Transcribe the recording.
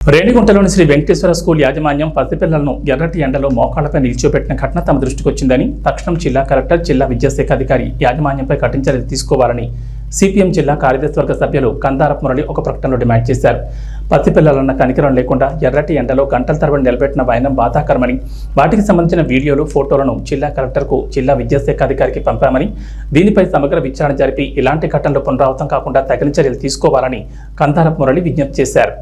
రేణిగుంటలోని Shri Venkateswara school యాజమాన్యం పసిపిల్లలను ఎర్రటి ఎండలో మోకాళ్ళపై నిలిచిపెట్టిన ఘటన తమ దృష్టికి వచ్చిందని తక్షణం జిల్లా కలెక్టర్ జిల్లా విద్యాశాఖ అధికారి యాజమాన్యంపై కఠిన చర్యలు తీసుకోవాలని సిపిఎం జిల్లా కార్యదర్శివర్గ సభ్యులు కందారపు మురళి ఒక ప్రకటనలో డిమాండ్ చేశారు. పసిపిల్లలన్న కనికరం లేకుండా ఎర్రటి ఎండలో గంటల తరబడి నిలబెట్టిన వైనం బాధాకరమని వాటికి సంబంధించిన వీడియోలు ఫోటోలను జిల్లా కలెక్టర్కు జిల్లా విద్యాశాఖ అధికారికి పంపామని దీనిపై సమగ్ర విచారణ జరిపి ఇలాంటి ఘటనలు పునరావృతం కాకుండా తగిన చర్యలు తీసుకోవాలని కందారపు మురళి విజ్ఞప్తి చేశారు.